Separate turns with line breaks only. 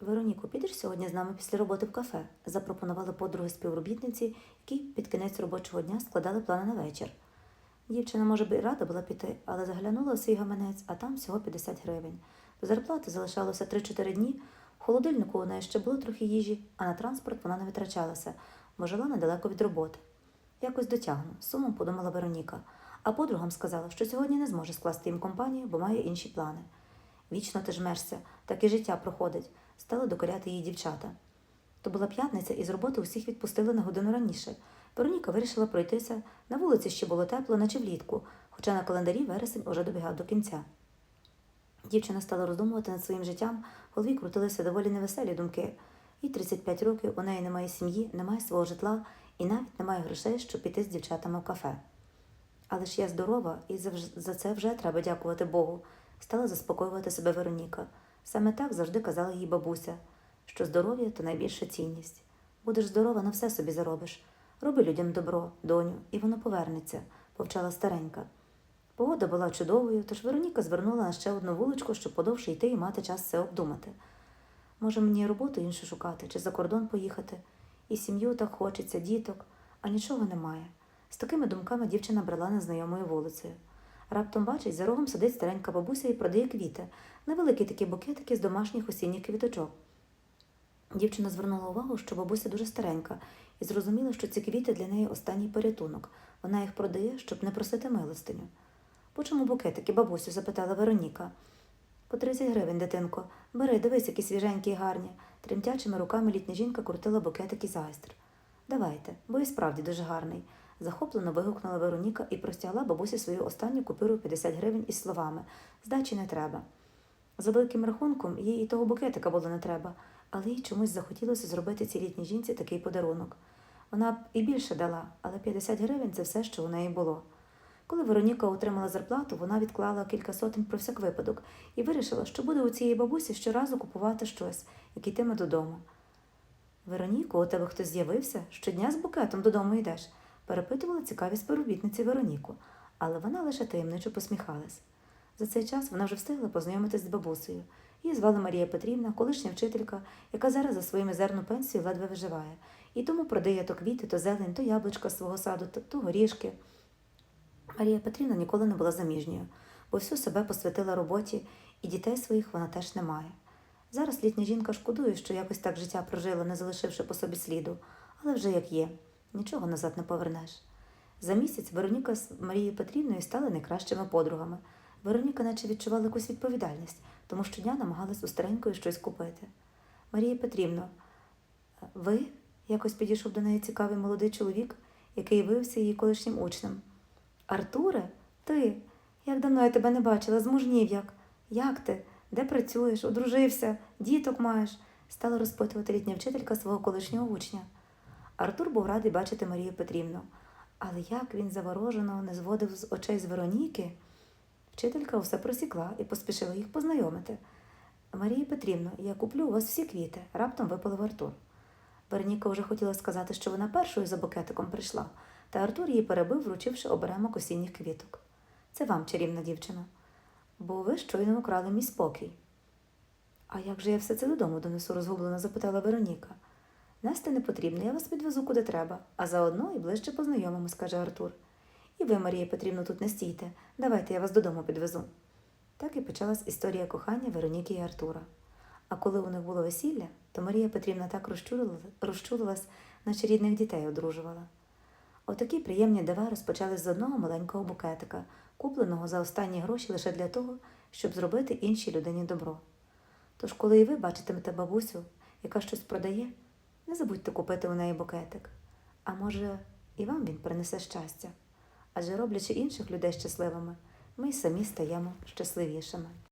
Вероніко, підеш сьогодні з нами після роботи в кафе? запропонували подруги співробітниці, які під кінець робочого дня складали плани на вечір. Дівчина, може би, і рада була піти, але заглянула в свій гаманець, а там всього 50 гривень. Зарплати залишалося 3-4 дні. В холодильнику у неї ще було трохи їжі, а на транспорт вона не витрачалася, бо жила недалеко від роботи. Якось дотягну, сумом подумала Вероніка, а подругам сказала, що сьогодні не зможе скласти їм компанію, бо має інші плани. Вічно ти жмешся, так і життя проходить, стали докоряти її дівчата. То була п'ятниця, і з роботи усіх відпустили на годину раніше. Вероніка вирішила пройтися. На вулиці ще було тепло, наче влітку, хоча на календарі вересень уже добігав до кінця. Дівчина стала роздумувати над своїм життям, в голові крутилися доволі невеселі думки. Їй 35 років, у неї немає сім'ї, немає свого житла і навіть немає грошей, щоб піти з дівчатами в кафе. Але ж я здорова, і за це вже треба дякувати Богу, стала заспокоювати себе Вероніка. Саме так завжди казала їй бабуся, що здоров'я то найбільша цінність. Будеш здорова, на все собі заробиш. Роби людям добро, доню, і воно повернеться, повчала старенька. Погода була чудовою, тож Вероніка звернула на ще одну вуличку, щоб подовше йти і мати час все обдумати. Може, мені роботу іншу шукати чи за кордон поїхати? І сім'ю так хочеться, діток, а нічого немає. З такими думками дівчина брела незнайомою вулицею. Раптом бачить, за рогом сидить старенька бабуся і продає квіти, невеликі такі букетики з домашніх осінніх квіточок. Дівчина звернула увагу, що бабуся дуже старенька, і зрозуміла, що ці квіти для неї останній порятунок. Вона їх продає, щоб не просити милостиню. По чому букетики, бабусю? запитала Вероніка. По 30 гривень, дитинко. Бери, дивись, які свіженькі й гарні. Тремтячими руками літня жінка крутила букетики з айстр. Давайте, бо і справді дуже гарний. Захоплено вигукнула Вероніка і простягла бабусі свою останню купюру 50 гривень із словами Здачі не треба. За великим рахунком, їй і того букетика було не треба, але їй чомусь захотілося зробити цій літній жінці такий подарунок. Вона б і більше дала, але 50 гривень це все, що у неї було. Коли Вероніка отримала зарплату, вона відклала кілька сотень про всяк випадок і вирішила, що буде у цієї бабусі щоразу купувати щось, як йтиме додому. Вероніко, у тебе хтось з'явився? Щодня з букетом додому йдеш, перепитувала цікаві співробітниці Вероніку, але вона лише таємничо посміхалась. За цей час вона вже встигла познайомитись з бабусею. Її звали Марія Петрівна, колишня вчителька, яка зараз за свою мізерну пенсію ледве виживає, і тому продає то квіти, то зелень, то яблучка з свого саду, то горішки. Марія Петрівна ніколи не була заміжньою, бо всю себе посвятила роботі, і дітей своїх вона теж не має. Зараз літня жінка шкодує, що якось так життя прожила, не залишивши по собі сліду, але вже як є, нічого назад не повернеш. За місяць Вероніка з Марією Петрівною стали найкращими подругами. Вероніка наче відчувала якусь відповідальність, тому щодня намагалась у старенької щось купити. Марія Петрівно, ви? якось підійшов до неї цікавий молодий чоловік, який виявився її колишнім учнем. Артуре, ти? Як давно я тебе не бачила, змужнів як? Як ти? Де працюєш? Одружився? Діток маєш? стала розпитувати літня вчителька свого колишнього учня. Артур був радий бачити Марію Петрівну, але як він заворожено не зводив з очей з Вероніки. Вчителька все просікла і поспішила їх познайомити. Марія Петрівно, я куплю у вас всі квіти, раптом випалив Артур. Вероніка вже хотіла сказати, що вона першою за букетиком прийшла, та Артур її перебив, вручивши оберемок осінніх квіток. Це вам, чарівна дівчина, бо ви щойно украли мій спокій. А як же я все це додому донесу? розгублено запитала Вероніка. Нести не потрібно, я вас відвезу куди треба, а заодно і ближче познайомимось, каже Артур. І ви, Марія Петрівно, тут не стійте. Давайте я вас додому підвезу. Так і почалась історія кохання Вероніки і Артура. А коли у них було весілля, то Марія Петрівна так розчулилась, наче рідних дітей одружувала. Отакі приємні дива розпочались з одного маленького букетика, купленого за останні гроші лише для того, щоб зробити іншій людині добро. Тож, коли і ви бачитимете бабусю, яка щось продає, не забудьте купити у неї букетик. А може, і вам він принесе щастя. Адже роблячи інших людей щасливими, ми й самі стаємо щасливішими.